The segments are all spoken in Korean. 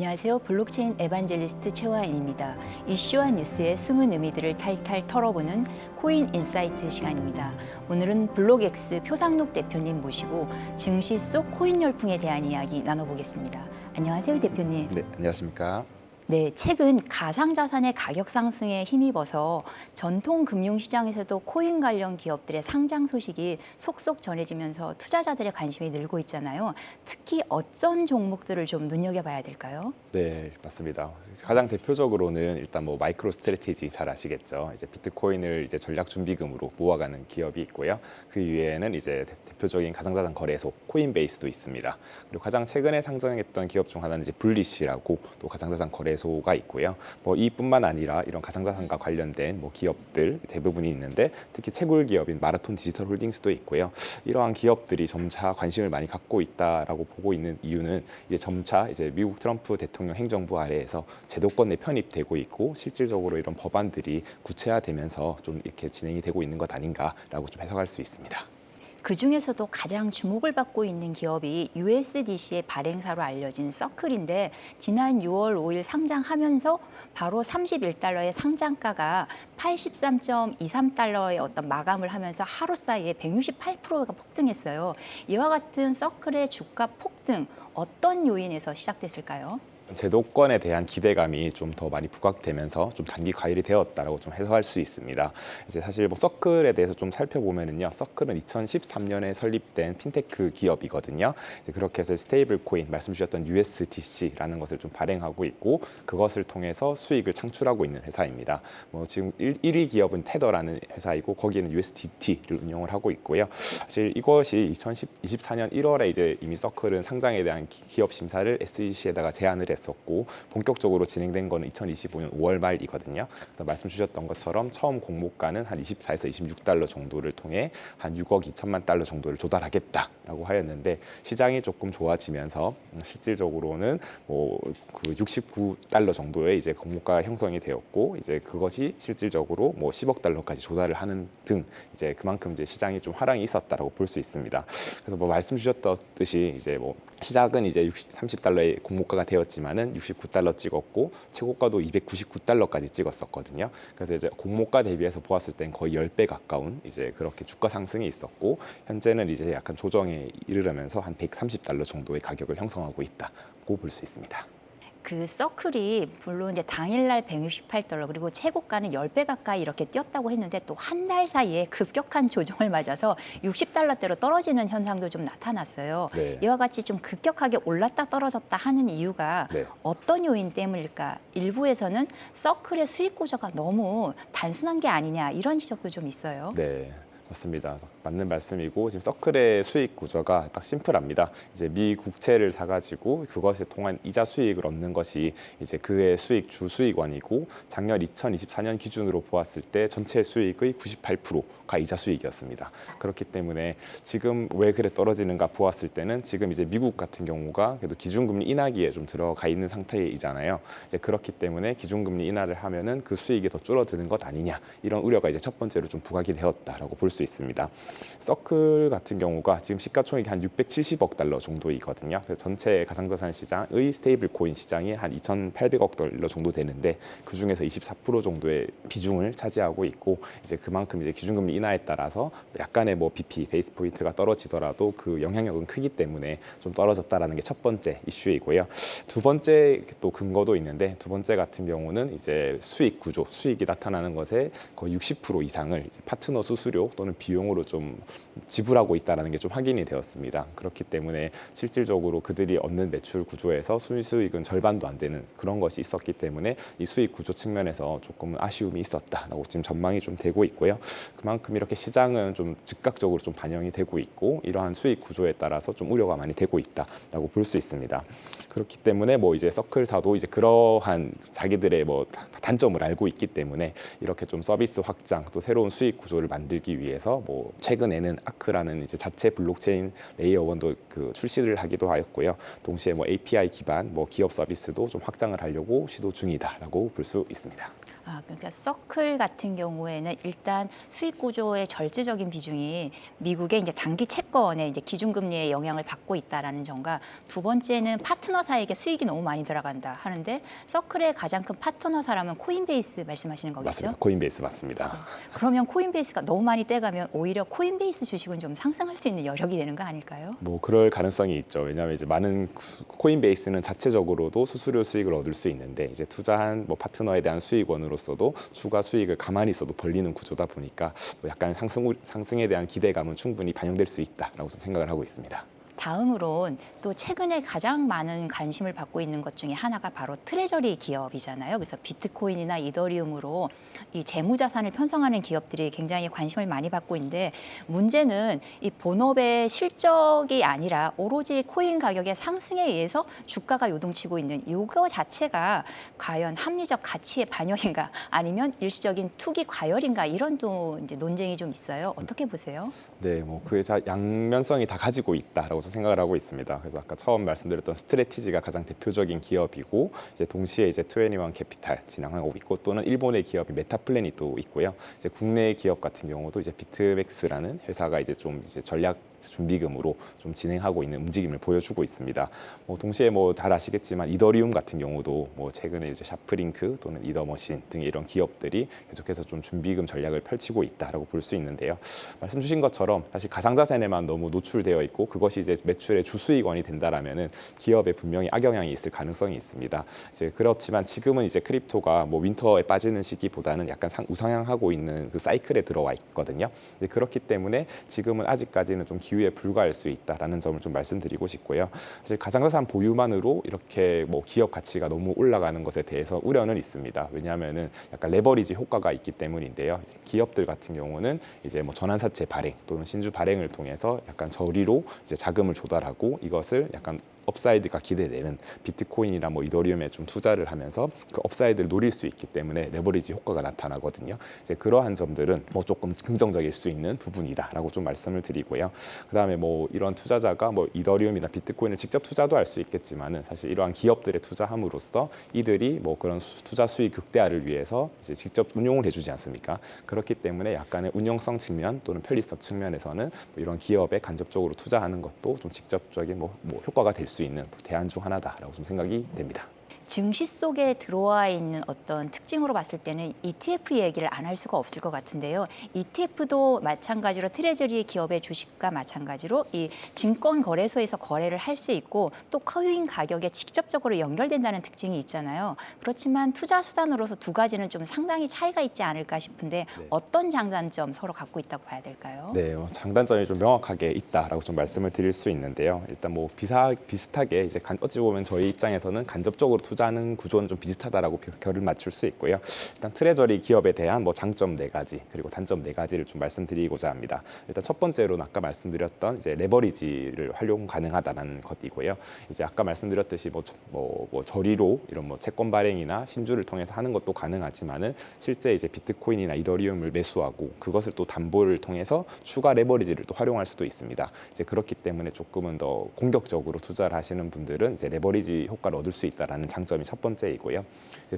안녕하세요. 블록체인 에반젤리스트 최화인입니다. 이슈와 뉴스의 숨은 의미들을 탈탈 털어보는 코인 인사이트 시간입니다. 오늘은 블록엑스 표상록 대표님 모시고 증시 속 코인 열풍에 대한 이야기 나눠보겠습니다. 안녕하세요, 대표님. 네, 안녕하십니까. 네, 최근 가상자산의 가격 상승에 힘입어서 전통 금융시장에서도 코인 관련 기업들의 상장 소식이 속속 전해지면서 투자자들의 관심이 늘고 있잖아요. 특히 어떤 종목들을 좀 눈여겨봐야 될까요? 네, 맞습니다. 가장 대표적으로는 일단 뭐 마이크로 스트레티지 잘 아시겠죠. 이제 비트코인을 이제 전략 준비금으로 모아가는 기업이 있고요. 그 위에는 이제 대- 대표적인 가상자산 거래소 코인베이스도 있습니다. 그리고 가장 최근에 상장했던 기업 중 하나는 이제 블리시라고 또 가상자산 거래소 가 있고요. 뭐 이뿐만 아니라 이런 가상자산과 관련된 뭐 기업들 대부분이 있는데 특히 채굴 기업인 마라톤 디지털 홀딩스도 있고요. 이러한 기업들이 점차 관심을 많이 갖고 있다라고 보고 있는 이유는 이제 점차 이제 미국 트럼프 대통령 행정부 아래에서 제도권 내 편입되고 있고 실질적으로 이런 법안들이 구체화되면서 좀 이렇게 진행이 되고 있는 것 아닌가라고 좀 해석할 수 있습니다. 그 중에서도 가장 주목을 받고 있는 기업이 USDC의 발행사로 알려진 서클인데 지난 6월 5일 상장하면서 바로 31달러의 상장가가 83.23달러의 어떤 마감을 하면서 하루 사이에 168%가 폭등했어요. 이와 같은 서클의 주가 폭등 어떤 요인에서 시작됐을까요? 제도권에 대한 기대감이 좀 더 많이 부각되면서 좀 단기 과열이 되었다라고 좀 해석할 수 있습니다. 이제 사실 뭐 서클에 대해서 좀 살펴보면은요, 서클은 2013년에 설립된 핀테크 기업이거든요. 그렇게 해서 스테이블 코인 말씀 주셨던 USDC라는 것을 좀 발행하고 있고 그것을 통해서 수익을 창출하고 있는 회사입니다. 뭐 지금 1, 위 기업은 테더라는 회사이고 거기에는 USDT를 운영을 하고 있고요. 사실 이것이 2024년 1월에 이제 이미 서클은 상장에 대한 기- 기업 심사를 SEC에다가 제안을 했었고 본격적으로 진행된 거는 2025년 5월 말이거든요. 그래서 말씀 주셨던 것처럼 처음 공모가는 한 24에서 26달러 정도를 통해 한 6억 2천만 달러 정도를 조달하겠다라고 하였는데 시장이 조금 좋아지면서 실질적으로는 뭐 그 69달러 정도의 이제 공모가 형성이 되었고 이제 그것이 실질적으로 뭐 10억 달러까지 조달을 하는 등 이제 그만큼 이제 시장이 좀 하락이 있었다라고 볼 수 있습니다. 그래서 뭐 말씀 주셨듯이 이제 뭐 시작은 이제 60, 30달러의 공모가가 되었지만 은 69달러 찍었고 최고가도 299달러까지 찍었었거든요. 그래서 이제 공모가 대비해서 보았을 땐 거의 10배 가까운 이제 그렇게 주가 상승이 있었고 현재는 이제 약간 조정에 이르면서 한 130달러 정도의 가격을 형성하고 있다고 볼 수 있습니다. 그 서클이 물론 이제 당일날 168달러 그리고 최고가는 10배 가까이 이렇게 뛰었다고 했는데 또 한 달 사이에 급격한 조정을 맞아서 60달러대로 떨어지는 현상도 좀 나타났어요. 네. 이와 같이 좀 급격하게 올랐다 떨어졌다 하는 이유가 네. 어떤 요인 때문일까? 일부에서는 서클의 수익 구조가 너무 단순한 게 아니냐 이런 지적도 좀 있어요. 네. 맞습니다. 맞는 말씀이고 지금 서클의 수익 구조가 딱 심플합니다. 이제 미 국채를 사가지고 그것을 통한 이자 수익을 얻는 것이 이제 그의 수익 주 수익원이고 작년 2024년 기준으로 보았을 때 전체 수익의 98%가 이자 수익이었습니다. 그렇기 때문에 지금 왜 그래 떨어지는가 보았을 때는 지금 이제 미국 같은 경우가 그래도 기준금리 인하기에 좀 들어가 있는 상태이잖아요. 이제 그렇기 때문에 기준금리 인하를 하면은 그 수익이 더 줄어드는 것 아니냐 이런 우려가 이제 첫 번째로 좀 부각이 되었다라고 볼 수 있습니다. 서클 같은 경우가 지금 시가총액이 한 670억 달러 정도이거든요. 그래서 전체 가상자산 시장의 스테이블 코인 시장이 한 2,800억 달러 정도 되는데 그 중에서 24% 정도의 비중을 차지하고 있고 이제 그만큼 이제 기준금리 인하에 따라서 약간의 뭐 BP 베이스 포인트가 떨어지더라도 그 영향력은 크기 때문에 좀 떨어졌다라는 게 첫 번째 이슈이고요. 두 번째 또 근거도 있는데 두 번째 같은 경우는 이제 수익 구조, 수익이 나타나는 것에 거의 60% 이상을 파트너 수수료 또는 비용으로 좀 지불하고 있다라는 게 좀 확인이 되었습니다. 그렇기 때문에 실질적으로 그들이 얻는 매출 구조에서 순 수익은 절반도 안 되는 그런 것이 있었기 때문에 이 수익 구조 측면에서 조금 아쉬움이 있었다라고 지금 전망이 좀 되고 있고요. 그만큼 이렇게 시장은 좀 즉각적으로 좀 반영이 되고 있고 이러한 수익 구조에 따라서 좀 우려가 많이 되고 있다라고 볼 수 있습니다. 그렇기 때문에 뭐 이제 서클사도 이제 그러한 자기들의 뭐 단점을 알고 있기 때문에 이렇게 좀 서비스 확장 또 새로운 수익 구조를 만들기 위해서 뭐 최근에는 아크라는 이제 자체 블록체인 레이어 원도 그 출시를 하기도 하였고요. 동시에 뭐 API 기반 뭐 기업 서비스도 좀 확장을 하려고 시도 중이다라고 볼 수 있습니다. 아, 아, 그러니까 서클 같은 경우에는 일단 수익 구조의 절제적인 비중이 미국의 이제 단기 채권의 이제 기준금리의 영향을 받고 있다라는 점과 두 번째는 파트너사에게 수익이 너무 많이 들어간다 하는데 서클의 가장 큰 파트너사라면 코인베이스 말씀하시는 거겠죠? 맞습니다. 코인베이스 맞습니다. 그러면 코인베이스가 너무 많이 떼가면 오히려 코인베이스 주식은 좀 상승할 수 있는 여력이 되는 거 아닐까요? 뭐 그럴 가능성이 있죠. 왜냐하면 이제 많은 구- 코인베이스는 자체적으로도 수수료 수익을 얻을 수 있는데 이제 투자한 뭐 파트너에 대한 수익원으로 서도 추가 수익을 가만히 있어도 벌리는 구조다 보니까 뭐 약간 상승 상승에 대한 기대감은 충분히 반영될 수 있다라고 좀 생각을 하고 있습니다. 다음으론 또 최근에 가장 많은 관심을 받고 있는 것 중에 하나가 바로 트레저리 기업이잖아요. 그래서 비트코인이나 이더리움으로 이 재무자산을 편성하는 기업들이 굉장히 관심을 많이 받고 있는데 문제는 이 본업의 실적이 아니라 오로지 코인 가격의 상승에 의해서 주가가 요동치고 있는 이거 자체가 과연 합리적 가치의 반영인가 아니면 일시적인 투기 과열인가 이런 또 이제 논쟁이 좀 있어요. 어떻게 보세요? 네, 뭐 그게 다 양면성이 다 가지고 있다라고 생각을 하고 있습니다. 그래서 아까 처음 말씀드렸던 스트레티지가 가장 대표적인 기업이고 이제 동시에 이제 투애니원 캐피탈 진행하고 있고 또는 일본의 기업이 메타플랜이 또 있고요. 이제 국내 기업 같은 경우도 이제 비트맥스라는 회사가 이제 좀 이제 전략 준비금으로 좀 진행하고 있는 움직임을 보여주고 있습니다. 뭐 동시에 뭐 잘 아시겠지만 이더리움 같은 경우도 뭐 최근에 이제 샤프링크 또는 이더머신 등 이런 기업들이 계속해서 좀 준비금 전략을 펼치고 있다라고 볼 수 있는데요. 말씀 주신 것처럼 사실 가상자산에만 너무 노출되어 있고 그것이 이제 매출의 주수익원이 된다라면은 기업에 분명히 악영향이 있을 가능성이 있습니다. 이제 그렇지만 지금은 이제 크립토가 뭐 윈터에 빠지는 시기보다는 약간 상, 우상향하고 있는 그 사이클에 들어와 있거든요. 그렇기 때문에 지금은 아직까지는 좀 기 회에 불과할 수 있다라는 점을 좀 말씀드리고 싶고요. 사실 가상자산 보유만으로 이렇게 뭐 기업 가치가 너무 올라가는 것에 대해서 우려는 있습니다. 왜냐하면은 약간 레버리지 효과가 있기 때문인데요. 기업들 같은 경우는 이제 뭐 전환사채 발행 또는 신주 발행을 통해서 약간 저리로 이제 자금을 조달하고 이것을 약간 업사이드가 기대되는 비트코인이나 뭐 이더리움에 좀 투자를 하면서 그 업사이드를 노릴 수 있기 때문에 레버리지 효과가 나타나거든요. 이제 그러한 점들은 뭐 조금 긍정적일 수 있는 부분이다라고 좀 말씀을 드리고요. 그다음에 뭐 이런 투자자가 뭐 이더리움이나 비트코인을 직접 투자도 할 수 있겠지만은 사실 이러한 기업들에 투자함으로써 이들이 뭐 그런 수- 투자 수익 극대화를 위해서 이제 직접 운용을 해주지 않습니까? 그렇기 때문에 약간의 운용성 측면 또는 편리성 측면에서는 뭐 이런 기업에 간접적으로 투자하는 것도 좀 직접적인 뭐, 뭐 효과가 될수 있는 대안 중 하나다라고 좀 생각이 됩니다. 증시 속에 들어와 있는 어떤 특징으로 봤을 때는 ETF 얘기를 안 할 수가 없을 것 같은데요. ETF도 마찬가지로 트레저리 기업의 주식과 마찬가지로 이 증권 거래소에서 거래를 할 수 있고 또 코인 가격에 직접적으로 연결된다는 특징이 있잖아요. 그렇지만 투자 수단으로서 두 가지는 좀 상당히 차이가 있지 않을까 싶은데 네. 어떤 장단점 서로 갖고 있다고 봐야 될까요? 네, 어, 장단점이 좀 명확하게 있다라고 좀 말씀을 드릴 수 있는데요. 일단 뭐 비사 비슷하게 이제 간, 어찌 보면 저희 입장에서는 간접적으로 투자 하는 구조는 좀 비슷하다라고 벼- 결을 맞출 수 있고요. 일단 트레저리 기업에 대한 뭐 장점 네 가지 그리고 단점 네 가지를 좀 말씀드리고자 합니다. 일단 첫 번째로는 아까 말씀드렸던 이제 레버리지를 활용 가능하다는 것이고요. 이제 아까 말씀드렸듯이 뭐, 저- 뭐, 뭐 저리로 이런 뭐 채권 발행이나 신주를 통해서 하는 것도 가능하지만은 실제 이제 비트코인이나 이더리움을 매수하고 그것을 또 담보를 통해서 추가 레버리지를 또 활용할 수도 있습니다. 이제 그렇기 때문에 조금은 더 공격적으로 투자를 하시는 분들은 이제 레버리지 효과를 얻을 수 있다라는 장점 이 첫 번째이고요.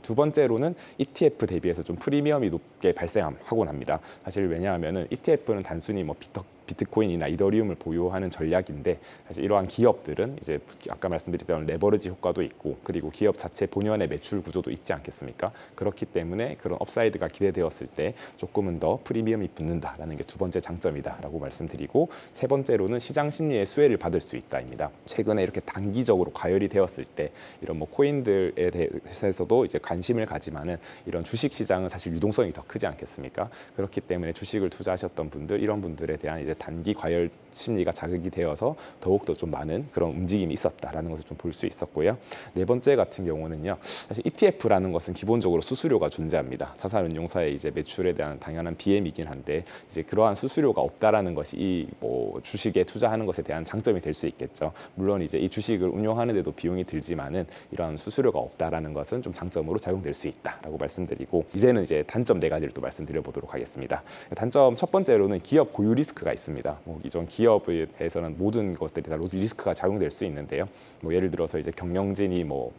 두 번째로는 ETF 대비해서 좀 프리미엄이 높게 발생하곤 합니다. 사실 왜냐하면은 ETF는 단순히 뭐 비트 비트코인이나 이더리움을 보유하는 전략인데 사실 이러한 기업들은 이제 아까 말씀드렸던 레버리지 효과도 있고 그리고 기업 자체 본연의 매출 구조도 있지 않겠습니까? 그렇기 때문에 그런 업사이드가 기대되었을 때 조금은 더 프리미엄이 붙는다라는 게 두 번째 장점이다라고 말씀드리고 세 번째로는 시장 심리의 수혜를 받을 수 있다입니다. 최근에 이렇게 단기적으로 과열이 되었을 때 이런 뭐 코인들에 대해서도 이제 관심을 가지만은 이런 주식 시장은 사실 유동성이 더 크지 않겠습니까? 그렇기 때문에 주식을 투자하셨던 분들 이런 분들에 대한 이제 단기 과열 심리가 자극이 되어서 더욱더 좀 많은 그런 움직임이 있었다라는 것을 좀 볼 수 있었고요. 네 번째 같은 경우는요. 사실 ETF라는 것은 기본적으로 수수료가 존재합니다. 자산운용사의 이제 매출에 대한 당연한 비엠이긴 한데 이제 그러한 수수료가 없다라는 것이 이 뭐 주식에 투자하는 것에 대한 장점이 될 수 있겠죠. 물론 이제 이 주식을 운용하는데도 비용이 들지만은 이러한 수수료가 없다라는 것은 좀 장점으로 작용될 수 있다라고 말씀드리고 이제는 이제 단점 네 가지를 또 말씀드려 보도록 하겠습니다. 단점 첫 번째로는 기업 고유 리스크가 있습니다. 뭐 이전 기업에 대해서는 모든 것들이 다 리스크가 작용될 수 있는데요. 뭐 예를 들어서 이제 경영진이 뭐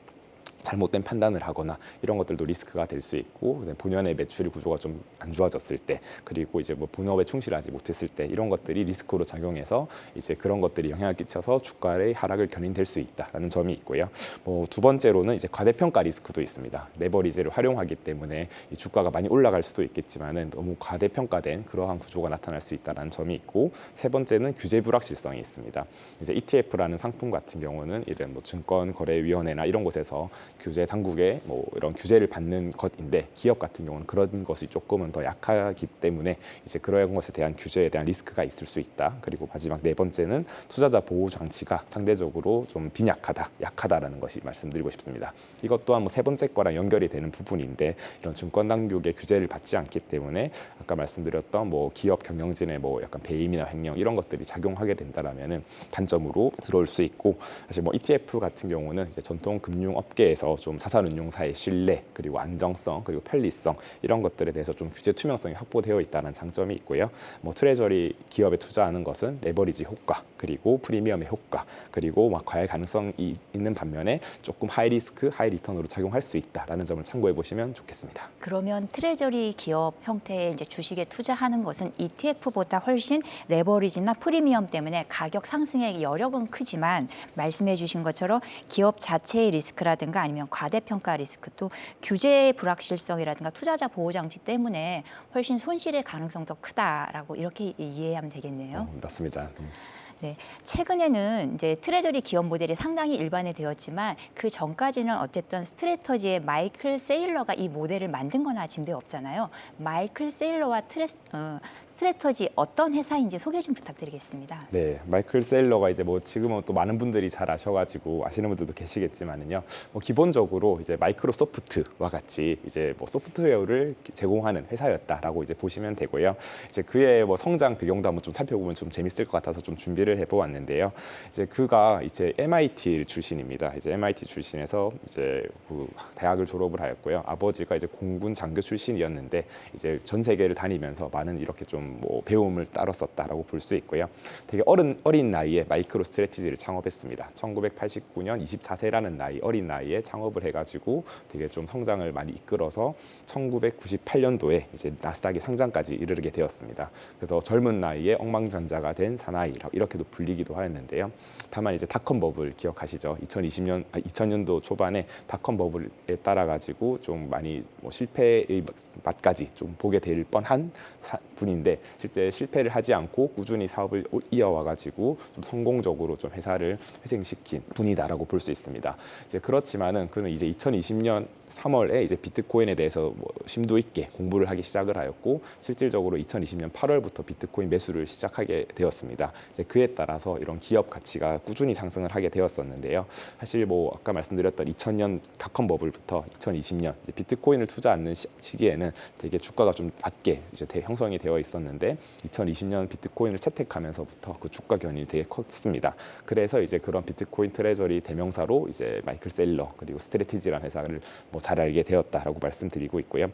잘못된 판단을 하거나 이런 것들도 리스크가 될 수 있고 본연의 매출 구조가 좀 안 좋아졌을 때 그리고 이제 뭐 본업에 충실하지 못했을 때 이런 것들이 리스크로 작용해서 이제 그런 것들이 영향을 끼쳐서 주가의 하락을 견인될 수 있다라는 점이 있고요. 뭐 두 번째로는 이제 과대평가 리스크도 있습니다. 레버리지를 활용하기 때문에 이 주가가 많이 올라갈 수도 있겠지만은 너무 과대평가된 그러한 구조가 나타날 수 있다는 점이 있고 세 번째는 규제 불확실성이 있습니다. 이제 ETF라는 상품 같은 경우는 이런 뭐 증권거래위원회나 이런 곳에서 규제 당국의 뭐 이런 규제를 받는 것인데 기업 같은 경우는 그런 것이 조금은 더 약하기 때문에 이제 그런 것에 대한 규제에 대한 리스크가 있을 수 있다. 그리고 마지막 네 번째는 투자자 보호 장치가 상대적으로 좀 빈약하다, 약하다라는 것이 말씀드리고 싶습니다. 이것 또한 뭐 세 번째 거랑 연결이 되는 부분인데 이런 증권 당국의 규제를 받지 않기 때문에 아까 말씀드렸던 뭐 기업 경영진의 뭐 약간 배임이나 횡령 이런 것들이 작용하게 된다라면은 단점으로 들어올 수 있고 사실 뭐 ETF 같은 경우는 이제 전통 금융 업계에서 좀 자산 운용사의 신뢰 그리고 안정성 그리고 편리성 이런 것들에 대해서 좀 규제 투명성이 확보되어 있다는 장점이 있고요. 뭐 트레저리 기업에 투자하는 것은 레버리지 효과 그리고 프리미엄의 효과 그리고 막 과열 가능성이 있는 반면에 조금 하이 리스크 하이 리턴으로 작용할 수 있다라는 점을 참고해 보시면 좋겠습니다. 그러면 트레저리 기업 형태의 이제 주식에 투자하는 것은 ETF보다 훨씬 레버리지나 프리미엄 때문에 가격 상승의 여력은 크지만 말씀해 주신 것처럼 기업 자체의 리스크라든가 아니면 과대평가 리스크 또 규제의 불확실성이라든가 투자자 보호 장치 때문에 훨씬 손실의 가능성도 크다라고 이렇게 이해하면 되겠네요. 어, 맞습니다. 음. 네, 최근에는 이제 트레저리 기업 모델이 상당히 일반화되었지만 그 전까지는 어쨌든 스트레터지의 마이클 세일러가 이 모델을 만든 거나 진배 없잖아요. 마이클 세일러와 트레, 어, 스트레터지 어떤 회사인지 소개 좀 부탁드리겠습니다. 네, 마이클 세일러가 이제 뭐 지금은 또 많은 분들이 잘 아셔가지고 아시는 분들도 계시겠지만은요. 뭐 기본적으로 이제 마이크로소프트와 같이 이제 뭐 소프트웨어를 제공하는 회사였다라고 이제 보시면 되고요. 이제 그의 뭐 성장 배경도 한번 좀 살펴보면 좀 재밌을 것 같아서 좀 준비를 해보았는데요. 이제 그가 이제 MIT 출신입니다. 이제 MIT 출신에서 이제 그 대학을 졸업을 하였고요. 아버지가 이제 공군 장교 출신이었는데 이제 전 세계를 다니면서 많은 이렇게 좀뭐 배움을 따랐었다라고 볼 수 있고요. 되게 어린 어린 나이에 마이크로 스트레티지를 창업했습니다. 1989년 24세라는 나이 어린 나이에 창업을 해가지고 되게 좀 성장을 많이 이끌어서 1998년도에 이제 나스닥이 상장까지 이르게 되었습니다. 그래서 젊은 나이에 억망전자가 된 사나이 이렇게도 불리기도 하였는데요. 다만 이제 닷컴 버블 기억하시죠? 2020년 아, 2000년도 초반에 닷컴 버블에 따라 가지고 좀 많이 뭐 실패의 맛까지 좀 보게 될 뻔한 사- 분인데 실제 실패를 하지 않고 꾸준히 사업을 오- 이어와 가지고 좀 성공적으로 좀 회사를 회생시킨 분이다라고 볼 수 있습니다. 이제 그렇지만은 그는 이제 2020년 3월에 이제 비트코인에 대해서 뭐 심도 있게 공부를 하기 시작을 하였고 실질적으로 2020년 8월부터 비트코인 매수를 시작하게 되었습니다. 이제 그에 따라서 이런 기업 가치가 꾸준히 상승을 하게 되었었는데요. 사실 뭐 아까 말씀드렸던 2000년 닷컴 버블부터 2020년 이제 비트코인을 투자하는 시- 시기에는 되게 주가가 좀 낮게 이제 대- 형성이 되어 있었는데 2020년 비트코인을 채택하면서부터 그 주가 견인이 되게 컸습니다. 그래서 이제 그런 비트코인 트레저리 대명사로 이제 마이클 셀러 그리고 스트레티지라는 회사를 뭐 잘 알게 되었다라고 말씀드리고 있고요.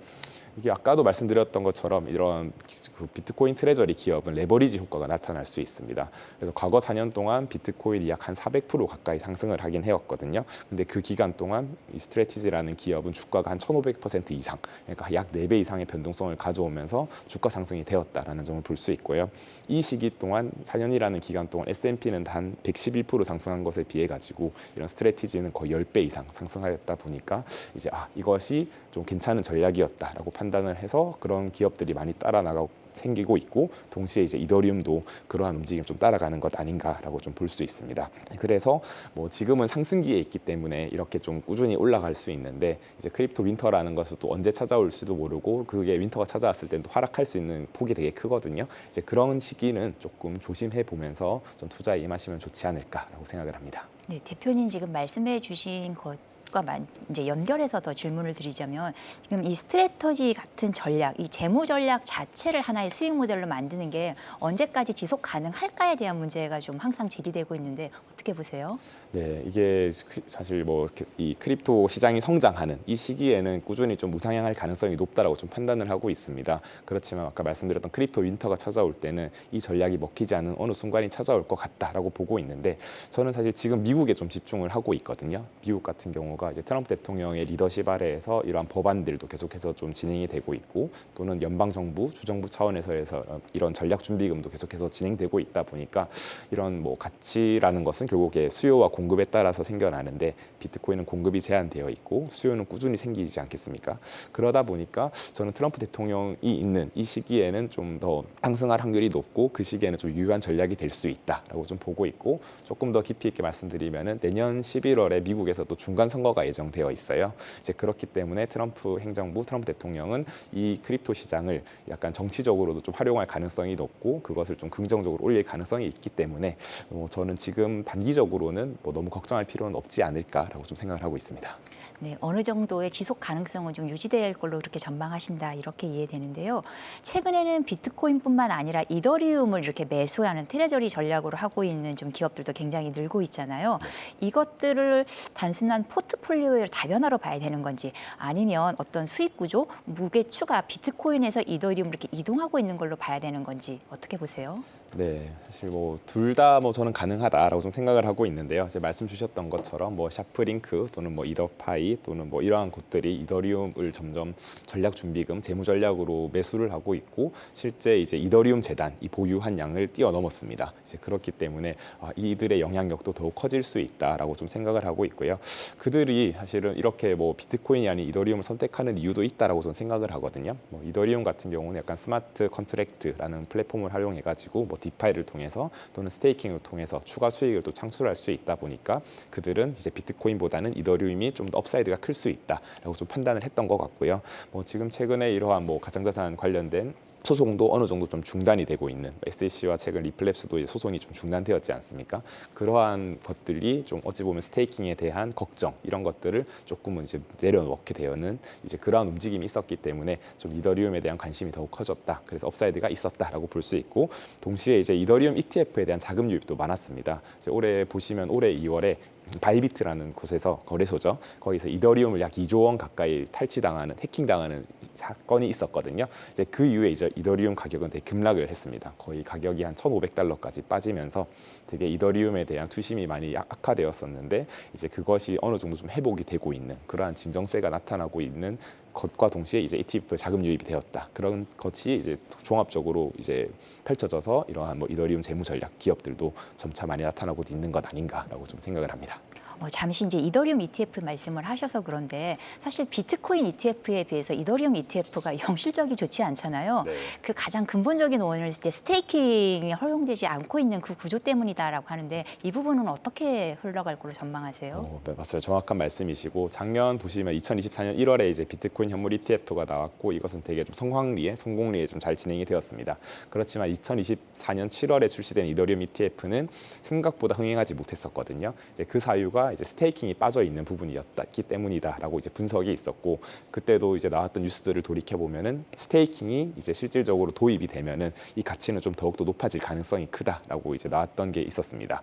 이게 아까도 말씀드렸던 것처럼 이런 그 비트코인 트레저리 기업은 레버리지 효과가 나타날 수 있습니다. 그래서 과거 4년 동안 비트코인이 약 한 400% 가까이 상승을 하긴 해왔거든요. 근데 그 기간 동안 이 스트레티지라는 기업은 주가가 한 1,500% 이상, 그러니까 약 4배 이상의 변동성을 가져오면서 주가 상승이 되었다 라는 점을 볼 수 있고요. 이 시기 동안 4년이라는 기간 동안 S&P는 단 111% 상승한 것에 비해 가지고 이런 스트레티지는 거의 10배 이상 상승하였다 보니까 이제 아 이것이 좀 괜찮은 전략이었다라고 판단을 해서 그런 기업들이 많이 따라 나가고 생기고 있고 동시에 이제 이더리움도 그러한 움직임 좀 따라가는 것 아닌가라고 좀 볼 수 있습니다. 그래서 뭐 지금은 상승기에 있기 때문에 이렇게 좀 꾸준히 올라갈 수 있는데 이제 크립토 윈터라는 것은 또 언제 찾아올지도 모르고 그게 윈터가 찾아왔을 때는 또 하락할 수 있는 폭이 되게 크거든요. 이제 그런 시기는 조금 조심해 보면서 좀 투자에 임하시면 좋지 않을까라고 생각을 합니다. 네, 대표님 지금 말씀해 주신 것 과 만- 이제 연결해서 더 질문을 드리자면 지금 이 스트레터지 같은 전략, 이 재무 전략 자체를 하나의 수익 모델로 만드는 게 언제까지 지속 가능할까에 대한 문제가 좀 항상 제기되고 있는데 어떻게 보세요? 네, 이게 크- 사실 뭐 이 크립토 시장이 성장하는 이 시기에는 꾸준히 좀 우상향할 가능성이 높다라고 좀 판단을 하고 있습니다. 그렇지만 아까 말씀드렸던 크립토 윈터가 찾아올 때는 이 전략이 먹히지 않은 어느 순간이 찾아올 것 같다라고 보고 있는데 저는 사실 지금 미국에 좀 집중을 하고 있거든요. 미국 같은 경우 가 경우가 이제 트럼프 대통령의 리더십 아래에서 이러한 법안들도 계속해서 좀 진행이 되고 있고 또는 연방 정부, 주정부 차원에서 해서 이런 전략 준비금도 계속해서 진행되고 있다 보니까 이런 뭐 가치라는 것은 결국에 수요와 공급에 따라서 생겨나는데 비트코인은 공급이 제한되어 있고 수요는 꾸준히 생기지 않겠습니까? 그러다 보니까 저는 트럼프 대통령이 있는 이 시기에는 좀 더 상승할 확률이 높고 그 시기에는 좀 유효한 전략이 될 수 있다라고 좀 보고 있고 조금 더 깊이 있게 말씀드리면은 내년 11월에 미국에서 또 중간 선거 가 예정되어 있어요. 이제 그렇기 때문에 트럼프 행정부, 트럼프 대통령은 이 크립토 시장을 약간 정치적으로도 좀 활용할 가능성이 높고 그것을 좀 긍정적으로 올릴 가능성이 있기 때문에 뭐 저는 지금 단기적으로는 뭐 너무 걱정할 필요는 없지 않을까라고 좀 생각을 하고 있습니다. 네, 어느 정도의 지속 가능성은 좀 유지될 걸로 그렇게 전망하신다 이렇게 이해되는데요. 최근에는 비트코인뿐만 아니라 이더리움을 이렇게 매수하는 트레저리 전략으로 하고 있는 좀 기업들도 굉장히 늘고 있잖아요. 이것들을 단순한 포트폴리오의 다변화로 봐야 되는 건지 아니면 어떤 수익 구조, 무게 추가 비트코인에서 이더리움을 이렇게 이동하고 있는 걸로 봐야 되는 건지 어떻게 보세요? 네, 사실 뭐 둘 다 뭐 저는 가능하다라고 좀 생각을 하고 있는데요. 이제 말씀 주셨던 것처럼 뭐 샤프링크 또는 뭐 이더파이 또는 뭐 이러한 곳들이 이더리움을 점점 전략 준비금, 재무 전략으로 매수를 하고 있고 실제 이제 이더리움 재단 이 보유한 양을 뛰어넘었습니다. 이제 그렇기 때문에 아, 이들의 영향력도 더욱 커질 수 있다라고 좀 생각을 하고 있고요. 그들이 사실은 이렇게 뭐 비트코인이 아닌 이더리움을 선택하는 이유도 있다라고 저는 생각을 하거든요. 뭐 이더리움 같은 경우는 약간 스마트 컨트랙트라는 플랫폼을 활용해 가지고 뭐 디파이를 통해서 또는 스테이킹을 통해서 추가 수익을 또 창출할 수 있다 보니까 그들은 이제 비트코인보다는 이더리움이 좀 더 업사이 드가 클 수 있다라고 좀 판단을 했던 것 같고요. 뭐 지금 최근에 이러한 뭐 가상자산 관련된 소송도 어느 정도 좀 중단이 되고 있는 SEC와 최근 리플랩스도 소송이 좀 중단되었지 않습니까? 그러한 것들이 좀 어찌 보면 스테이킹에 대한 걱정 이런 것들을 조금은 이제 내려놓게 되어는 이제 그러한 움직임이 있었기 때문에 좀 이더리움에 대한 관심이 더욱 커졌다. 그래서 업사이드가 있었다라고 볼 수 있고 동시에 이제 이더리움 ETF에 대한 자금 유입도 많았습니다. 올해 보시면 올해 2월에 바이비트라는 곳에서 거래소죠. 거기서 이더리움을 약 2조 원 가까이 탈취당하는 해킹당하는 사건이 있었거든요. 이제 그 이후에 이제 이더리움 가격은 되게 급락을 했습니다. 거의 가격이 한 1,500달러까지 빠지면서 되게 이더리움에 대한 투심이 많이 약- 악화되었었는데 이제 그것이 어느 정도 좀 회복이 되고 있는 그러한 진정세가 나타나고 있는 것과 동시에 이제 ETF 자금 유입이 되었다. 그런 것이 이제 종합적으로 이제 펼쳐져서 이러한 뭐 이더리움 재무 전략 기업들도 점차 많이 나타나고 있는 것 아닌가라고 좀 생각을 합니다. 어, 잠시 이제 이더리움 ETF 말씀을 하셔서 그런데 사실 비트코인 ETF에 비해서 이더리움 ETF가 영 실적이 좋지 않잖아요. 네. 그 가장 근본적인 원인을 했을 때 스테이킹이 허용되지 않고 있는 그 구조 때문이다라고 하는데 이 부분은 어떻게 흘러갈 걸로 전망하세요? 어, 네, 맞아요. 정확한 말씀이시고 작년 보시면 2024년 1월에 이제 비트코인 현물 ETF가 나왔고 이것은 되게 좀 성황리에 성공리에 좀 잘 진행이 되었습니다. 그렇지만 2024년 7월에 출시된 이더리움 ETF는 생각보다 흥행하지 못했었거든요. 이제 그 사유가 이제 스테이킹이 빠져 있는 부분이었기 때문이다라고 이제 분석이 있었고 그때도 이제 나왔던 뉴스들을 돌이켜 보면은 스테이킹이 이제 실질적으로 도입이 되면은 이 가치는 좀 더욱더 높아질 가능성이 크다라고 이제 나왔던 게 있었습니다.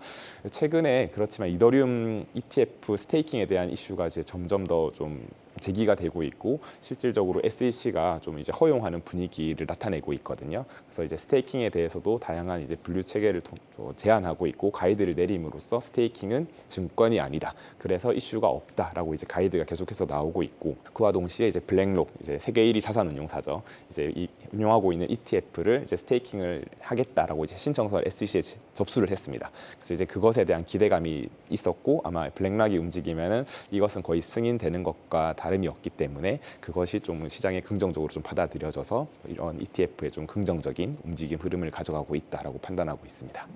최근에 그렇지만 이더리움 ETF 스테이킹에 대한 이슈가 이제 점점 더좀 제기가 되고 있고 실질적으로 SEC가 좀 이제 허용하는 분위기를 나타내고 있거든요. 그래서 이제 스테이킹에 대해서도 다양한 이제 분류 체계를 통- 어, 제한하고 있고 가이드를 내림으로써 스테이킹은 증권이 아니다. 그래서 이슈가 없다라고 이제 가이드가 계속해서 나오고 있고 그와 동시에 이제 블랙록 이제 세계 1위 자산 운용사죠. 이제 이 운용하고 있는 ETF를 이제 스테이킹을 하겠다라고 이제 신청서를 SEC에 접수를 했습니다. 그래서 이제 그것에 대한 기대감이 있었고 아마 블랙락이 움직이면은 이것은 거의 승인되는 것과 다 름이 없기 때문에 그것이 좀 시장에 긍정적으로 좀 받아들여져서 이런 ETF에 좀 긍정적인 움직임 흐름을 가져가고 있다라고 판단하고 있습니다.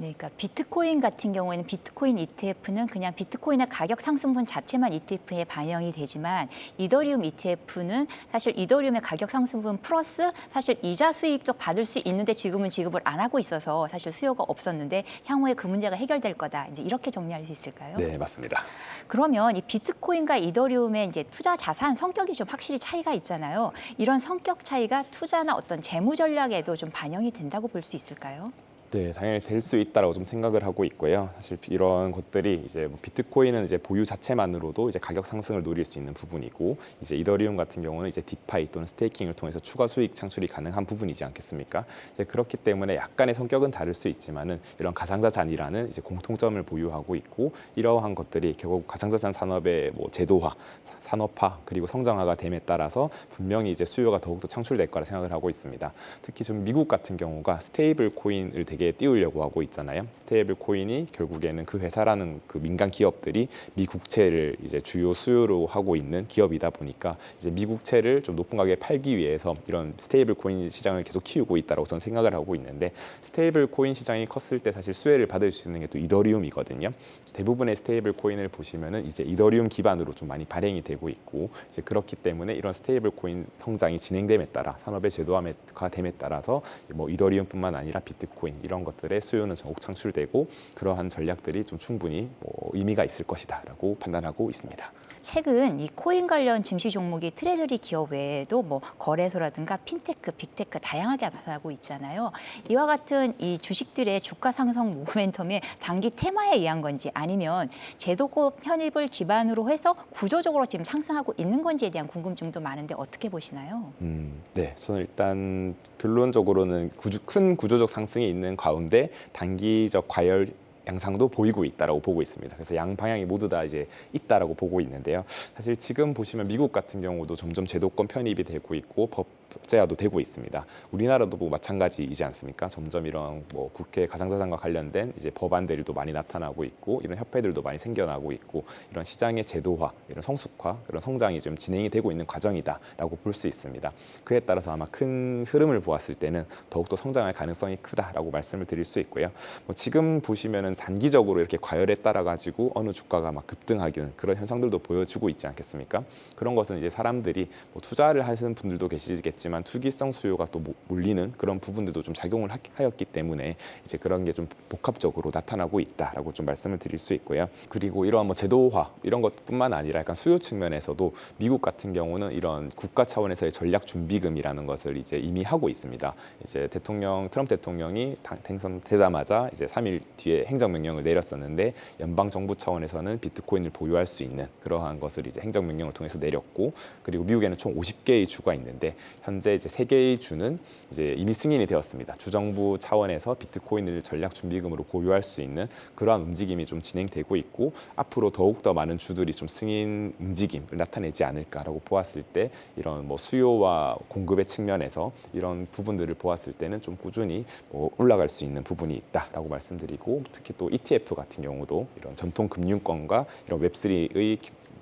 네, 그러니까 비트코인 같은 경우에는 비트코인 ETF는 그냥 비트코인의 가격 상승분 자체만 ETF에 반영이 되지만 이더리움 ETF는 사실 이더리움의 가격 상승분 플러스 사실 이자 수익도 받을 수 있는데 지금은 지급을 안 하고 있어서 사실 수요가 없었는데 향후에 그 문제가 해결될 거다. 이제 이렇게 정리할 수 있을까요? 네, 맞습니다. 그러면 이 비트코인과 이더리움의 이제 투자 자산 성격이 좀 확실히 차이가 있잖아요. 이런 성격 차이가 투자나 어떤 재무 전략에도 좀 반영이 된다고 볼 수 있을까요? 네, 당연히 될 수 있다라고 좀 생각을 하고 있고요. 사실 이런 것들이 이제 뭐 비트코인은 이제 보유 자체만으로도 이제 가격 상승을 노릴 수 있는 부분이고 이제 이더리움 같은 경우는 이제 디파이 또는 스테이킹을 통해서 추가 수익 창출이 가능한 부분이지 않겠습니까? 이제 그렇기 때문에 약간의 성격은 다를 수 있지만은 이런 가상자산이라는 이제 공통점을 보유하고 있고 이러한 것들이 결국 가상자산 산업의 뭐 제도화, 사- 산업화 그리고 성장화가 됨에 따라서 분명히 이제 수요가 더욱더 창출될 거라 생각을 하고 있습니다. 특히 좀 미국 같은 경우가 스테이블 코인을 되게 띄우려고 하고 있잖아요. 스테이블 코인이 결국에는 그 회사라는 그 민간 기업들이 미국채를 이제 주요 수요로 하고 있는 기업이다 보니까 이제 미국채를 좀 높은 가격에 팔기 위해서 이런 스테이블 코인 시장을 계속 키우고 있다고 저는 생각을 하고 있는데 스테이블 코인 시장이 컸을 때 사실 수혜를 받을 수 있는 게 또 이더리움이거든요. 대부분의 스테이블 코인을 보시면은 이제 이더리움 기반으로 좀 많이 발행이 되고 있고 이제 그렇기 때문에 이런 스테이블 코인 성장이 진행됨에 따라 산업의 제도화가 됨에 따라서 뭐 이더리움뿐만 아니라 비트코인 이런 것들의 수요는 더욱 창출되고 그러한 전략들이 좀 충분히 뭐 의미가 있을 것이다라고 판단하고 있습니다. 최근 이 코인 관련 증시 종목이 트레저리 기업 외에도 뭐 거래소라든가 핀테크, 빅테크 다양하게 나타나고 있잖아요. 이와 같은 이 주식들의 주가 상승 모멘텀이 단기 테마에 의한 건지 아니면 제도권 편입을 기반으로 해서 구조적으로 지금 상승하고 있는 건지에 대한 궁금증도 많은데 어떻게 보시나요? 음, 네, 저는 일단 결론적으로는 구조, 큰 구조적 상승이 있는 가운데 단기적 과열 양상도 보이고 있다라고 보고 있습니다. 그래서 양 방향이 모두 다 이제 있다라고 보고 있는데요. 사실 지금 보시면 미국 같은 경우도 점점 제도권 편입이 되고 있고 법 제화도 되고 있습니다. 우리나라도 뭐 마찬가지이지 않습니까? 점점 이런 뭐 국회 가상자산과 관련된 이제 법안들도 많이 나타나고 있고 이런 협회들도 많이 생겨나고 있고 이런 시장의 제도화, 이런 성숙화, 그런 성장이 좀 진행이 되고 있는 과정이다라고 볼 수 있습니다. 그에 따라서 아마 큰 흐름을 보았을 때는 더욱더 성장할 가능성이 크다라고 말씀을 드릴 수 있고요. 뭐 지금 보시면은 단기적으로 이렇게 과열에 따라 가지고 어느 주가가 막 급등하기는 그런 현상들도 보여주고 있지 않겠습니까? 그런 것은 이제 사람들이 뭐 투자를 하시는 분들도 계시겠 지만 투기성 수요가 또 모- 몰리는 그런 부분들도 좀 작용을 하- 하였기 때문에 이제 그런 게 좀 복합적으로 나타나고 있다라고 좀 말씀을 드릴 수 있고요. 그리고 이러한 뭐 제도화 이런 것뿐만 아니라 약간 수요 측면에서도 미국 같은 경우는 이런 국가 차원에서의 전략 준비금이라는 것을 이제 이미 하고 있습니다. 이제 대통령 트럼프 대통령이 당- 당선되자마자 이제 3일 뒤에 행정명령을 내렸었는데 연방 정부 차원에서는 비트코인을 보유할 수 있는 그러한 것을 이제 행정명령을 통해서 내렸고 그리고 미국에는 총 50개의 주가 있는데 현재 이제 세 개의 주는 이제 이미 승인이 되었습니다. 주정부 차원에서 비트코인을 전략 준비금으로 보유할 수 있는 그러한 움직임이 좀 진행되고 있고 앞으로 더욱 더 많은 주들이 좀 승인 움직임을 나타내지 않을까라고 보았을 때 이런 뭐 수요와 공급의 측면에서 이런 부분들을 보았을 때는 좀 꾸준히 뭐 올라갈 수 있는 부분이 있다라고 말씀드리고 특히 또 ETF 같은 경우도 이런 전통 금융권과 이런 웹3의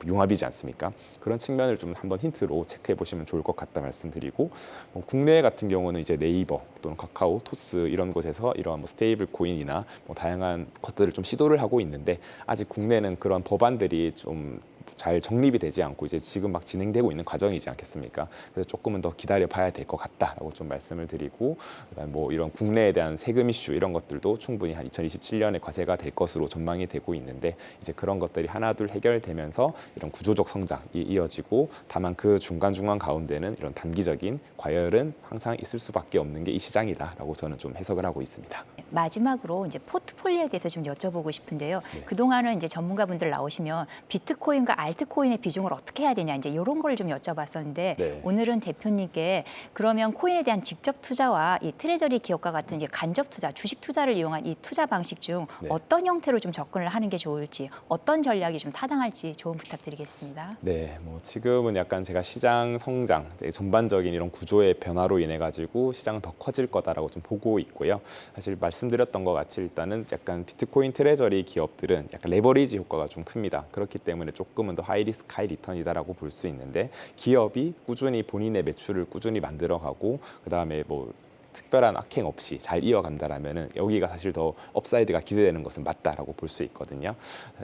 융합이지 않습니까? 그런 측면을 좀 한번 힌트로 체크해 보시면 좋을 것 같다 말씀드리고 뭐 국내 같은 경우는 이제 네이버 또는 카카오, 토스 이런 곳에서 이러한 뭐 스테이블 코인이나 뭐 다양한 것들을 좀 시도를 하고 있는데 아직 국내는 그런 법안들이 좀 잘 정립이 되지 않고 이제 지금 막 진행되고 있는 과정이지 않겠습니까? 그래서 조금은 더 기다려 봐야 될 것 같다라고 좀 말씀을 드리고 그다음 뭐 이런 국내에 대한 세금 이슈 이런 것들도 충분히 한 2027년에 과세가 될 것으로 전망이 되고 있는데 이제 그런 것들이 하나둘 해결되면서 이런 구조적 성장이 이어지고 다만 그 중간 중간 가운데는 이런 단기적인 과열은 항상 있을 수밖에 없는 게 이 시장이다라고 저는 좀 해석을 하고 있습니다. 마지막으로 이제 포트폴리오에 대해서 좀 여쭤보고 싶은데요. 네. 그 동안은 이제 전문가분들 나오시면 비트코인과 알트코인의 비중을 어떻게 해야 되냐 이제 이런 걸 좀 여쭤봤었는데 네. 오늘은 대표님께 그러면 코인에 대한 직접 투자와 이 트레저리 기업과 같은 이제 간접 투자, 주식 투자를 이용한 이 투자 방식 중 네. 어떤 형태로 좀 접근을 하는 게 좋을지, 어떤 전략이 좀 타당할지 조언 부탁드리겠습니다. 네, 뭐 지금은 약간 제가 시장 성장, 네, 전반적인 이런 구조의 변화로 인해 가지고 시장은 더 커질 거다라고 좀 보고 있고요. 사실 말씀드렸던 것 같이 일단은 약간 비트코인 트레저리 기업들은 약간 레버리지 효과가 좀 큽니다. 그렇기 때문에 조금 은 더 하이 리스크 하이 리턴이다라고 볼 수 있는데 기업이 꾸준히 본인의 매출을 꾸준히 만들어가고 그 다음에 뭐 특별한 악행 없이 잘 이어간다라면은 여기가 사실 더 업사이드가 기대되는 것은 맞다라고 볼 수 있거든요.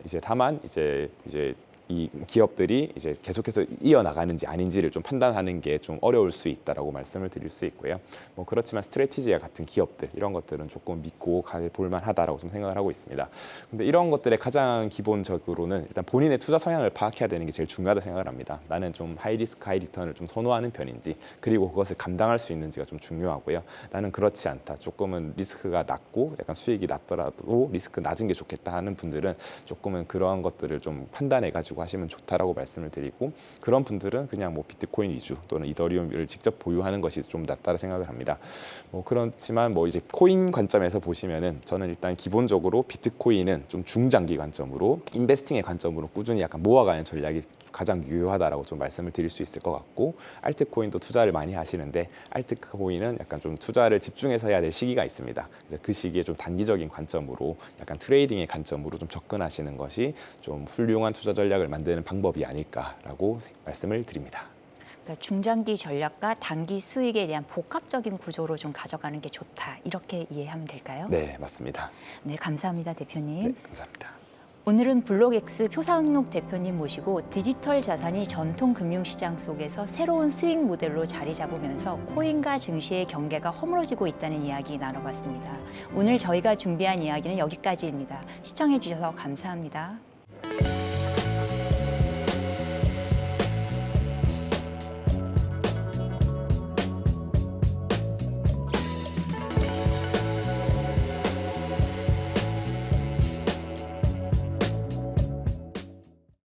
이제 다만 이제 이제 이 기업들이 이제 계속해서 이어나가는지 아닌지를 좀 판단하는 게 좀 어려울 수 있다라고 말씀을 드릴 수 있고요. 뭐 그렇지만 스트레티지와 같은 기업들 이런 것들은 조금 믿고 갈 볼만하다라고 좀 생각을 하고 있습니다. 근데 이런 것들의 가장 기본적으로는 일단 본인의 투자 성향을 파악해야 되는 게 제일 중요하다 생각을 합니다. 나는 좀 하이 리스크 하이 리턴을 좀 선호하는 편인지 그리고 그것을 감당할 수 있는지가 좀 중요하고요. 나는 그렇지 않다. 조금은 리스크가 낮고 약간 수익이 낮더라도 리스크 낮은 게 좋겠다 하는 분들은 조금은 그러한 것들을 좀 판단해 가지고 하시면 좋다라고 말씀을 드리고 그런 분들은 그냥 뭐 비트코인 위주 또는 이더리움을 직접 보유하는 것이 좀 낫다고 생각을 합니다. 뭐 그렇지만 뭐 이제 코인 관점에서 보시면은 저는 일단 기본적으로 비트코인은 좀 중장기 관점으로 인베스팅의 관점으로 꾸준히 약간 모아가는 전략이 가장 유효하다라고 좀 말씀을 드릴 수 있을 것 같고 알트코인도 투자를 많이 하시는데 알트코인은 약간 좀 투자를 집중해서 해야 될 시기가 있습니다. 그래서 그 시기에 좀 단기적인 관점으로 약간 트레이딩의 관점으로 좀 접근하시는 것이 좀 훌륭한 투자 전략을 만드는 방법이 아닐까라고 말씀을 드립니다. 그러니까 중장기 전략과 단기 수익에 대한 복합적인 구조로 좀 가져가는 게 좋다. 이렇게 이해하면 될까요? 네, 맞습니다. 네, 감사합니다, 대표님. 네, 감사합니다. 오늘은 블록엑스 표상록 대표님 모시고 디지털 자산이 전통 금융시장 속에서 새로운 수익 모델로 자리 잡으면서 코인과 증시의 경계가 허물어지고 있다는 이야기 나눠봤습니다. 오늘 저희가 준비한 이야기는 여기까지입니다. 시청해 주셔서 감사합니다.